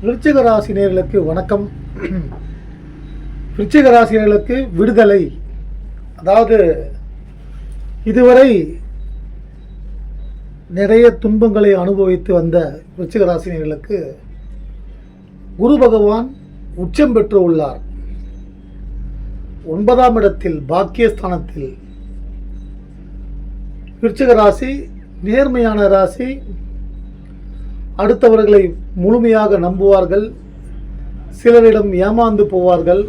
விருச்சிக ராசினியர்களுக்கு வணக்கம். விருச்சிக ராசினியர்களுக்கு விடுதலை. அதாவது இதுவரை நிறைய துன்பங்களை அனுபவித்து வந்த விருச்சிக ராசினியர்களுக்கு குரு பகவான் உச்சம் பெற்று உள்ளார். ஒன்பதாம் இடத்தில் பாக்கியஸ்தானத்தில். விருச்சிக ராசி நேர்மையான ராசி அடுத்தவர்களை முழுமையாக நம்புவார்கள். சிலரிடம் ஏமாந்து போவார்கள்.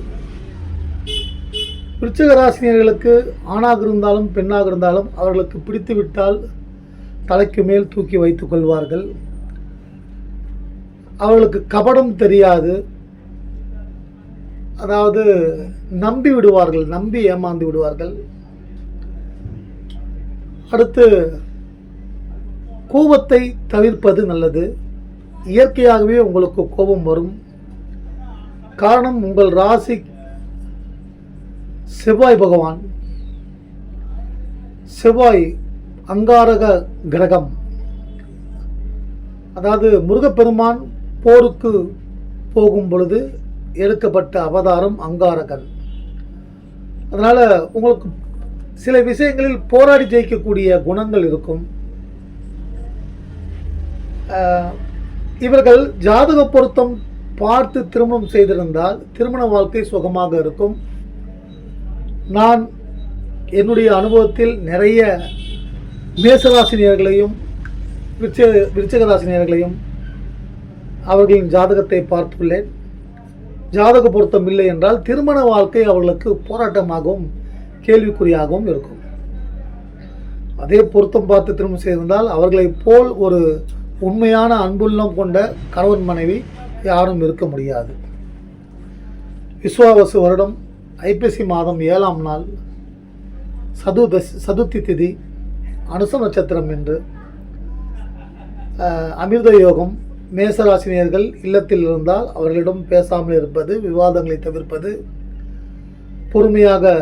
விருச்சிகராசினியர்களுக்கு ஆணாக இருந்தாலும் பெண்ணாக இருந்தாலும் அவர்களுக்கு பிடித்துவிட்டால் தலைக்கு மேல் தூக்கி வைத்துக் கொள்வார்கள். அவர்களுக்கு கபடம் தெரியாது. அதாவது நம்பி விடுவார்கள் நம்பி ஏமாந்து விடுவார்கள். அடுத்து கோபத்தை தவிர்ப்பது நல்லது. இயற்கையாகவே உங்களுக்கு கோபம் வரும். காரணம் உங்கள் ராசி செவ்வாய் பகவான். செவ்வாய் அங்காரக கிரகம். அதாவது முருகப்பெருமான் போருக்கு போகும் பொழுது எடுக்கப்பட்ட அவதாரம் அங்காரகன். அதனால் உங்களுக்கு சில விஷயங்களில் போராடி ஜெயிக்கக்கூடிய குணங்கள் இருக்கும். இவர்கள் ஜாதக பொருத்தம் பார்த்து திருமணம் செய்திருந்தால் திருமண வாழ்க்கை சுகமாக இருக்கும். நான் என்னுடைய அனுபவத்தில் நிறைய மேசராசினியர்களையும் விருச்ச விருச்சகராசினியர்களையும் அவர்களின் ஜாதகத்தை பார்த்துள்ளேன். ஜாதக பொருத்தம் இல்லை என்றால் திருமண வாழ்க்கை அவர்களுக்கு போராட்டமாகவும் கேள்விக்குறியாகவும் இருக்கும். அதே பொருத்தம் பார்த்து திருமணம் செய்திருந்தால் அவர்களைப் போல் ஒரு உண்மையான அன்புள்ளம் கொண்ட கணவன் மனைவி யாரும் இருக்க முடியாது. விஸ்வாவசு வருடம் ஐப்பசி மாதம் ஏழாம் நாள் சதுதசி சதுர்த்தி திதி அனுச நட்சத்திரம் என்று அமிர்த யோகம் மேசராசினியர்கள் இல்லத்தில் இருந்தால் அவர்களிடம் பேசாமல் இருப்பது விவாதங்களை தவிர்ப்பது பொறுமையாக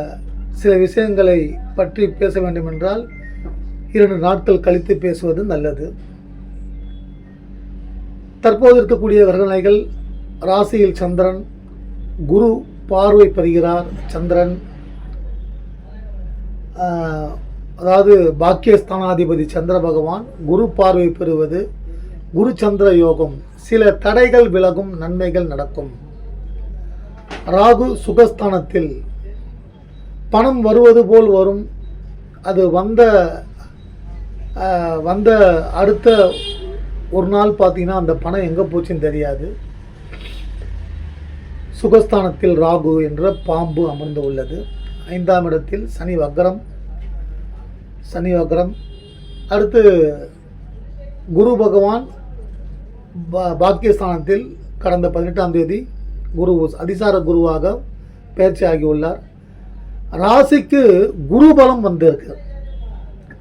சில விஷயங்களை பற்றி பேச வேண்டுமென்றால் இரண்டு நாட்கள் கழித்து பேசுவது நல்லது. தற்போது இருக்கக்கூடிய கிரகணைகள் ராசியில் சந்திரன் குரு பார்வை பெறுகிறார் சந்திரன் அதாவது பாக்கியஸ்தானாதிபதி சந்திர பகவான் குரு பார்வை பெறுவது குரு சந்திர யோகம் சில தடைகள் விலகும் நன்மைகள் நடக்கும். ராகு சுகஸ்தானத்தில் பணம் வருவது போல் வரும். அது வந்த வந்த அடுத்த ஒரு நாள் பார்த்தீங்கன்னா அந்த பணம் எங்கே போச்சுன்னு தெரியாது. சுகஸ்தானத்தில் ராகு என்ற பாம்பு அமர்ந்து உள்ளது. ஐந்தாம் இடத்தில் சனி வக்ரம் சனி வக்ரம். அடுத்து குரு பகவான் பா- பாக்கியஸ்தானத்தில் கடந்த பதினெட்டாம் தேதி குரு அதிசார குருவாக பயிற்சி ஆகியுள்ளார் ராசிக்கு குரு பலம் வந்திருக்கு.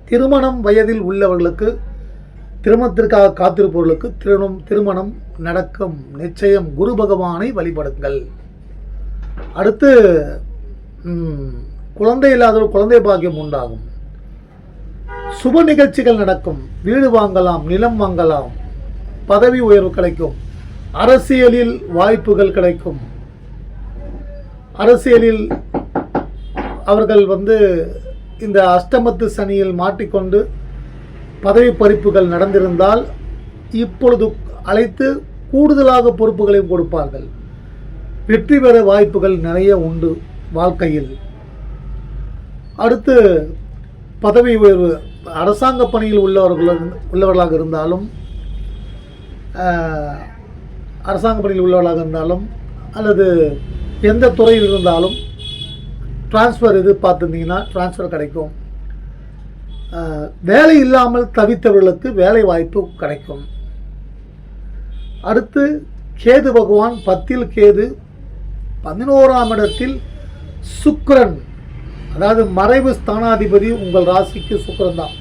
திருமணம் வயதில் உள்ளவர்களுக்கு திருமணத்திற்காக காத்திருப்பவர்களுக்கு திருமணம் திருமணம் நடக்கும் நிச்சயம் குரு பகவானை வழிபடுங்கள். அடுத்து குழந்தை குழந்தை இல்லாதவர் குழந்தை பாக்கியம் உண்டாகும். சுப நிகழ்ச்சிகள் நடக்கும். வீடு வாங்கலாம் நிலம் வாங்கலாம் பதவி உயர்வு கிடைக்கும். அரசியலில் வாய்ப்புகள் கிடைக்கும். அரசியலில் அவர்கள் வந்து இந்த அஷ்டமத்து சனியில் மாட்டிக்கொண்டு பதவி பறிப்புகள் நடந்திருந்தால் இப்பொழுது அழைத்து கூடுதலாக பொறுப்புகளையும் கொடுப்பார்கள். வெற்றி பெற வாய்ப்புகள் நிறைய உண்டு வாழ்க்கையில். அடுத்து பதவி உயர்வு. அரசாங்க பணியில் உள்ளவர்கள் உள்ளவர்களாக இருந்தாலும் அரசாங்க பணியில் உள்ளவர்களாக இருந்தாலும் அல்லது எந்த துறையில் இருந்தாலும் ட்ரான்ஸ்ஃபர் இது பார்த்துருந்தீங்கன்னா ட்ரான்ஸ்ஃபர் கிடைக்கும். வேலை இல்லாமல் தவித்தவர்களுக்கு வேலை வாய்ப்பு கிடைக்கும். அடுத்து கேது பகவான் பத்தில் கேது பதினோராம் இடத்தில் சுக்கரன். அதாவது மறைவு ஸ்தானாதிபதி உங்கள் ராசிக்கு சுக்கரன் தான்.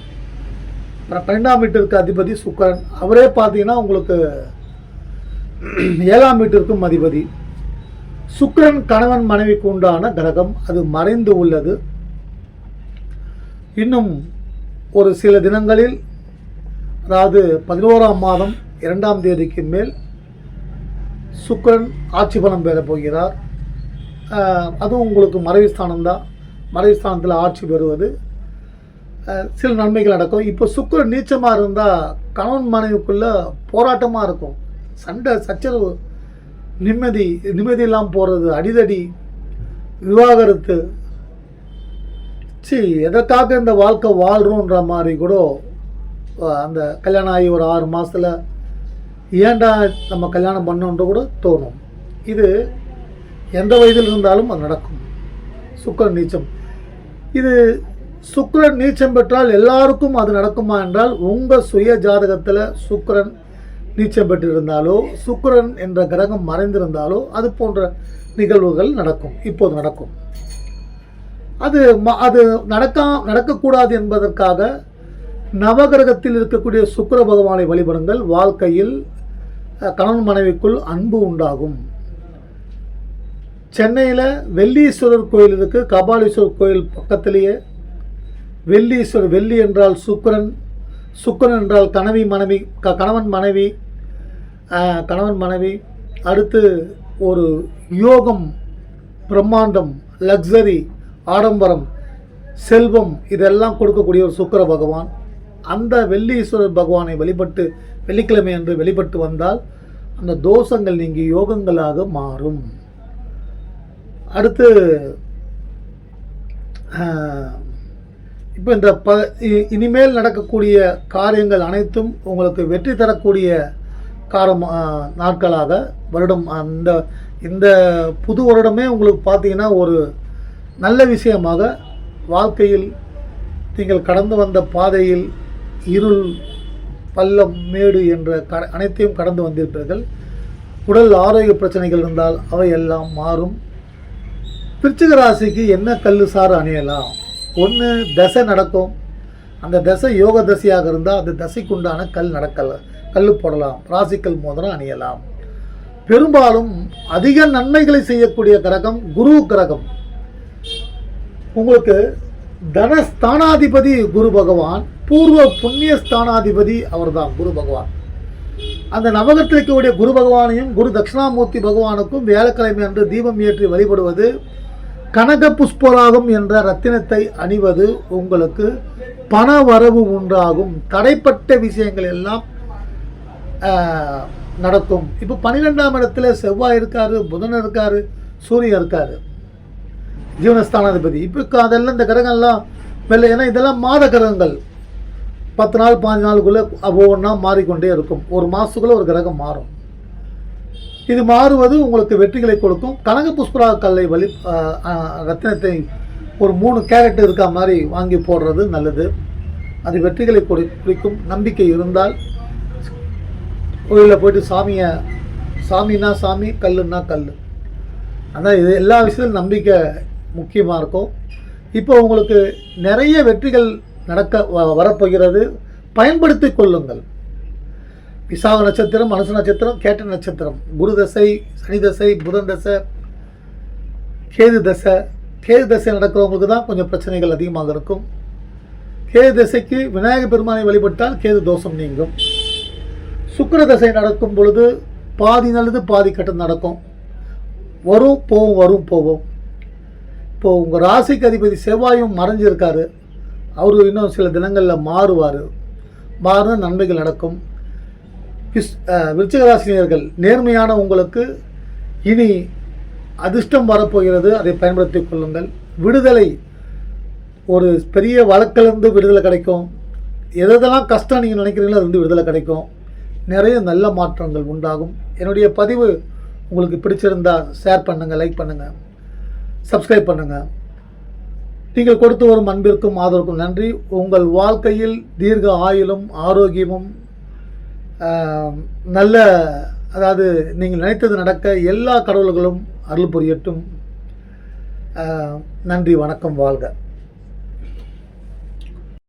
பன்னெண்டாம் வீட்டிற்கு அதிபதி சுக்கரன். அவரே பார்த்தீங்கன்னா உங்களுக்கு ஏழாம் வீட்டிற்கும் அதிபதி. சுக்கரன் கணவன் மனைவிக்கு உண்டான கிரகம் அது மறைந்து உள்ளது. இன்னும் ஒரு சில தினங்களில் அதாவது பதினோராம் மாதம் இரண்டாம் தேதிக்கு மேல் சுக்கரன் ஆட்சி பலம் பெற போகிறார். அதுவும் உங்களுக்கு மறைவு ஸ்தானம் தான் மறைவு ஸ்தானத்தில் ஆட்சி பெறுவது. சில நன்மைகள் நடக்கும். இப்போ சுக்கிரன் நீச்சமாக இருந்தால் கணவன் மனைவிக்குள்ளே போராட்டமாக இருக்கும். சண்டை சச்சரவு நிம்மதி நிம்மதி இல்லாமல் போகிறது அடிதடி விவாகரத்து சி எதற்காக இந்த வாழ்க்கை வாழ்கிறோன்ற மாதிரி கூட அந்த கல்யாணம் ஆகி ஒரு ஆறு மாதத்தில் ஏன்டா நம்ம கல்யாணம் பண்ணோன்ற கூட தோணும். இது எந்த வயதில் இருந்தாலும் அது நடக்கும். சுக்கிரன் நீச்சம். இது சுக்கரன் நீச்சம் பெற்றால் எல்லாருக்கும் அது நடக்குமா என்றால் உங்கள் சுய ஜாதகத்தில் சுக்கரன் நீச்சம் பெற்றிருந்தாலோ சுக்கரன் என்ற கிரகம் மறைந்திருந்தாலோ அது போன்ற நிகழ்வுகள் நடக்கும். இப்போது நடக்கும். அது அது நடக்கா நடக்கக்கூடாது என்பதற்காக நவகிரகத்தில் இருக்கக்கூடிய சுக்கர பகவானை வழிபடுங்கள். வாழ்க்கையில் கணவன் மனைவிக்குள் அன்பு உண்டாகும். சென்னையில் வெள்ளீஸ்வரர் கோயில் இருக்குது கபாலீஸ்வரர் கோயில் பக்கத்திலேயே. வெள்ளீஸ்வரர் வெள்ளி என்றால் சுக்கிரன் சுக்கரன் என்றால் கணவி மனைவி க கணவன் மனைவி கணவன் மனைவி. அடுத்து ஒரு யோகம் பிரம்மாண்டம் லக்ஸரி ஆடம்பரம் செல்வம் இதெல்லாம் கொடுக்கக்கூடிய ஒரு சுக்கர பகவான். அந்த வெள்ளீஸ்வரர் பகவானை வழிபட்டு வெள்ளிக்கிழமை அன்று வெளிப்பட்டு வந்தால் அந்த தோஷங்கள் நீங்கி யோகங்களாக மாறும். அடுத்து இப்போ இந்த ப இனிமேல் நடக்கக்கூடிய காரியங்கள் அனைத்தும் உங்களுக்கு வெற்றி தரக்கூடிய காரம் நாட்களாக வருடம் அந்த இந்த புது வருடமே உங்களுக்கு பார்த்தீங்கன்னா ஒரு நல்ல விஷயமாக வாழ்க்கையில் நீங்கள் கடந்து வந்த பாதையில் இருள் பள்ளம் மேடு என்ற க அனைத்தையும் கடந்து வந்திருப்பீர்கள். உடல் ஆரோக்கிய பிரச்சனைகள் இருந்தால் அவை எல்லாம் மாறும். விருச்சிக ராசிக்கு என்ன கல் சார் அணியலாம்? ஒன்று தசை நடக்கும். அந்த தசை யோக தசையாக இருந்தால் அந்த தசைக்குண்டான கல் நடக்கல கல் போடலாம். ராசிக்கல் மோதிரம் அணியலாம். பெரும்பாலும் அதிக நன்மைகளை செய்யக்கூடிய கிரகம் குரு கிரகம். உங்களுக்கு தனஸ்தானாதிபதி குரு பகவான் பூர்வ புண்ணிய ஸ்தானாதிபதி அவர்தான் குரு பகவான். அந்த நவகத்தில் இருக்கக்கூடிய குரு பகவானையும் குரு தட்சிணாமூர்த்தி பகவானுக்கும் வியாழக்கிழமை அன்று தீபம் ஏற்றி வழிபடுவது கனக புஷ்பராகம் என்ற ரத்தினத்தை அணிவது உங்களுக்கு பண வரவு உண்டாகும். தடைப்பட்ட விஷயங்கள் எல்லாம் நடக்கும். இப்போ பன்னிரெண்டாம் இடத்துல செவ்வாய் இருக்காரு புதன் இருக்காரு சூரியன் இருக்காரு. ஜீவனஸ்தானாதிபதி. இப்போ அதெல்லாம் இந்த கிரகங்கள்லாம் வெள்ளை ஏன்னா இதெல்லாம் மாத கிரகங்கள். பத்து நாள் பாஞ்சு நாளுக்குள்ளே ஒவ்வொன்றா மாறிக்கொண்டே இருக்கும். ஒரு மாதத்துக்குள்ளே ஒரு கிரகம் மாறும். இது மாறுவது உங்களுக்கு வெற்றிகளை கொடுக்கும். கனக புஷ்பரா கல்லை வலி ரத்தினத்தை ஒரு மூணு கேரட் இருக்கா மாதிரி வாங்கி போடுறது நல்லது. அது வெற்றிகளை கொடு குறிக்கும். நம்பிக்கை இருந்தால் கோயிலில் போயிட்டு சாமியை சாமின்னா சாமி கல்லுன்னா கல் ஆனால் இது எல்லா விஷயத்திலும் நம்பிக்கை முக்கியமாக இருக்கும். இப்போ உங்களுக்கு நிறைய வெற்றிகள் நடக்க வ- வரப்போகிறது. பயன்படுத்தி கொள்ளுங்கள். விசாக நட்சத்திரம் மனசு நட்சத்திரம் கேட்ட நட்சத்திரம். குரு தசை சனி தசை புதன் தசை கேது தசை. கேது தசை நடக்கிறவங்களுக்கு தான் கொஞ்சம் பிரச்சனைகள் அதிகமாக இருக்கும். கேது தசைக்கு விநாயகர் பெருமானை வழிபட்டால் கேது தோஷம் நீங்கும். சுக்கர தசை நடக்கும் பொழுது பாதி நல்லது பாதி கட்டம் நடக்கும். வரும் போகும் வரும் போகும். இப்போ உங்கள் ராசிக்கு அதிபதி செவ்வாயும் மறைஞ்சிருக்காரு. அவர் இன்னும் சில தினங்களில் மாறுவார். மாறுன நன்மைகள் நடக்கும். விஸ் விருச்சிகராசினியர்கள் நேர்மையான உங்களுக்கு இனி அதிர்ஷ்டம் வரப்போகிறது. அதை பயன்படுத்தி கொள்ளுங்கள். விடுதலை ஒரு பெரிய வழக்கிலிருந்து விடுதலை கிடைக்கும். எதெல்லாம் கஷ்டம் நீங்கள் நினைக்கிறீங்களோ அது வந்து விடுதலை கிடைக்கும். நிறைய நல்ல மாற்றங்கள் உண்டாகும். என்னுடைய பதிவு உங்களுக்கு பிடிச்சிருந்தா ஷேர் பண்ணுங்கள் லைக் பண்ணுங்கள் சப்ஸ்கிரைப் பண்ணுங்கள் நீங்கள் கொடுத்து வரும் அன்பிற்கும் ஆதரவுக்கும் நன்றி. உங்கள் வாழ்க்கையில் தீர்க்க ஆயுளும் ஆரோக்கியமும் நல்ல அதாவது நீங்கள் நினைத்தது நடக்க எல்லா கடவுள்களும் அருள் புரியட்டும். நன்றி வணக்கம் வாழ்க.